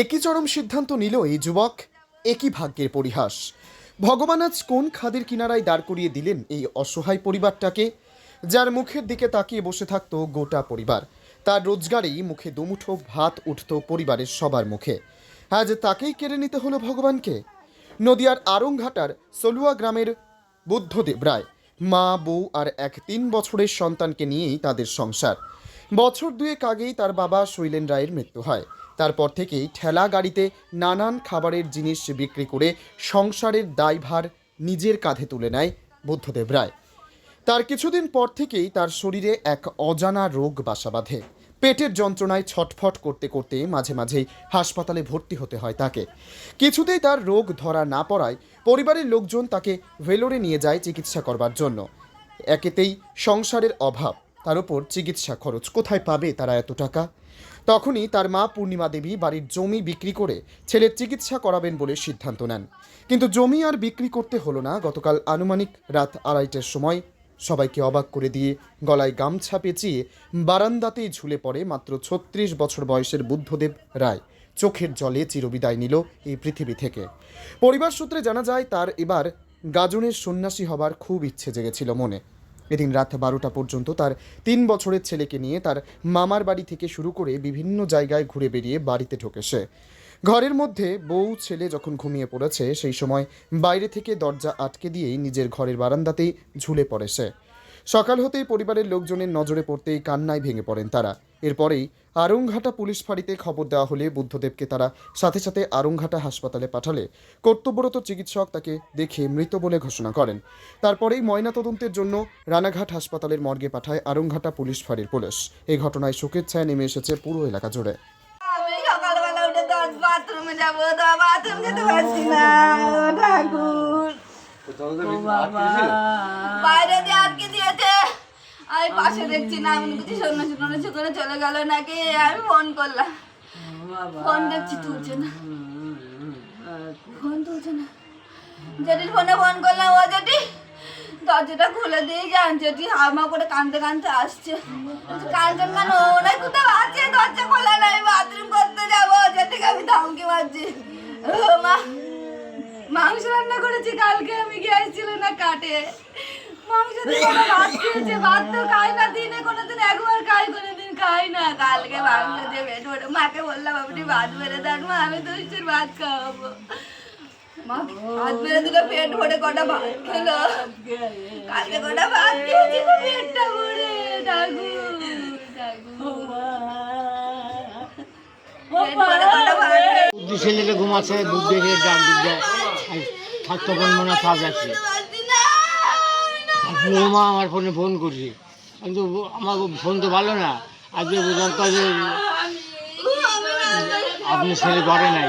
একই চরম সিদ্ধান্ত নিল এই যুবক একই ভাগ্যের পরিহাস। ভগবান আজ কোন খাদের কিনারায় দাঁড় করিয়ে দিলেন এই অসহায় পরিবারটাকে? যার মুখের দিকে তাকিয়ে বসে থাকতো গোটা পরিবার। তার রোজগারেই মুখে দুমুঠো ভাত উঠত পরিবারের সবার মুখে। আজ তাকেই কেড়ে নিতে হলো ভগবানকে? নদিয়ার আরংঘাটার সলুয়া গ্রামের বুদ্ধদেব রায়, মা, বউ আর এক তিন বছরের সন্তানকে নিয়েই তাদের সংসার। বছর দুয়েক আগেই তার বাবা শৈলেন রায়ের মৃত্যু হয়। তারপর থেকেই ঠেলা গাড়িতে নানান খাবারের জিনিস বিক্রি করে সংসারের দায়ভার নিজের কাঁধে তুলে নেয় বুদ্ধদেব রায়। তার কিছুদিন পর থেকেই তার শরীরে এক অজানা রোগ বাসা বাঁধে। পেটের যন্ত্রণায় ছটফট করতে করতে মাঝে মাঝেই হাসপাতালে ভর্তি হতে হয় তাকে। কিছুতেই তার রোগ ধরা না পড়ায় পরিবারের লোকজন তাকে ভেলোরে নিয়ে যায় চিকিৎসা করবার জন্য। একেতেই সংসারের অভাব। তার উপর চিকিৎসা খরচ। কোথায় পাবে তারা এত টাকা? তখনই তার মা পূর্ণিমা দেবী বাড়ির জমি বিক্রি করে ছেলের চিকিৎসা করাবেন বলে সিদ্ধান্ত নেন। কিন্তু জমি আর বিক্রি করতে হলো না। গতকাল আনুমানিক রাত আড়াইটের সময় সবাইকে অবাক করে দিয়ে গলায় গামছা পেঁচিয়ে বারান্দাতেই ঝুলে পড়ে মাত্র ছত্রিশ বছর বয়সের বুদ্ধদেব রায়। চোখের জলে চিরবিদায় নিল এই পৃথিবী থেকে। পরিবার সূত্রে জানা যায়, তার এবার গাজনের সন্ন্যাসী হবার খুব ইচ্ছে জেগেছিল মনে। এদিন রাত বারোটা পর্যন্ত তার তিন বছরের ছেলেকে নিয়ে তার মামার বাড়ি থেকে শুরু করে বিভিন্ন জায়গায় ঘুরে বেরিয়ে বাড়িতে ঢোকে সে। ঘরের মধ্যে বউ ছেলে যখন ঘুমিয়ে পড়েছে, সেই সময় বাইরে থেকে দরজা আটকে দিয়েই নিজের ঘরের বারান্দাতেই ঝুলে পড়ে সে। সকাল হতেই পরিবারের লোকজনের নজরে পড়তেই কান্নায় ভেঙে পড়েন তারা। এরপরেই আরংঘাটা পুলিশ ফাঁড়িতে খবর দেওয়া হলে বুদ্ধদেবকে তারা সাথে সাথে আরংঘাটা হাসপাতালে পাঠালে। কর্তব্যরত চিকিৎসক তাকে দেখে মৃত বলে ঘোষণা করেন। তারপরেই ময়নাতদন্তের জন্য রানাঘাট হাসপাতালের মর্গে পাঠায় আরংঘাটা পুলিশ ফাঁড়ির পুলিশ। এই ঘটনায় শোকের ছায়া নেমে এসেছে পুরো এলাকা জুড়ে। আমি সকালবেলা উঠে তো বাথরুমে যাব বাথরুম যেতে পারছি না। ঠাকুর। বাইরে দিয়েছে আমি পাশে দেখছি না, আমি কিছু সন্ন্যাসী টন্যাসী করে চলে গেল নাকি, আমি ফোন করলাম। ফোন দেখছি, তুলছে না। ফোন তুলছে না। জেঠির ফোনে ফোন করলাম, ও জেঠি, দরজাটা খুলে দিয়ে যান, জেঠি হামা করে কানতে কানতে আসছে। কানছেন কেন? ওনাই কোথাও আছে, দরজা খোলা নাই বাথরুম করতে যাব। জেঠিকে আমি ধমকি মারছি। মা, মাংস রান্না করেছি, কালকে আমি গিয়েছিল না কাটে। ভাত ভাত তো খাই না, দিনে কোনোদিন, একবার খাই, কোনোদিন খাই না। কালকে মাংস দিয়ে পেট ভরে মাকে বললাম, আপনি ভাত বেড়ে দেন, মা, আমি দুষ্টের ভাত খাওয়াবো। ভাত পেট কটা ভাত খেলো। কালকে কটা ভাত ঘুমাচ্ছে দুধ দেখে ডাক দুধ দেয় থাকতো কাজ আছে। বৌমা আমার ফোনে ফোন করছি। কিন্তু আমার ফোন তো ভালো না। আজকে দরকার যে আপনি ছেলে ঘরে নাই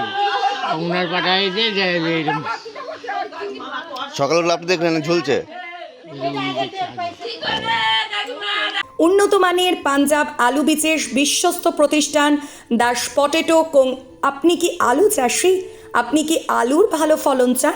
ওনার পাঠাই দিয়ে যায় এরকম। সকালবেলা আপনি দেখলেন ঝুলছে? উন্নত মানের পাঞ্জাব আলু বীজের বিশ্বস্ত প্রতিষ্ঠান দাস পটেটো কোং আপনি কি আলু চাষি? আপনি কি আলুর ভালো ফলন চান?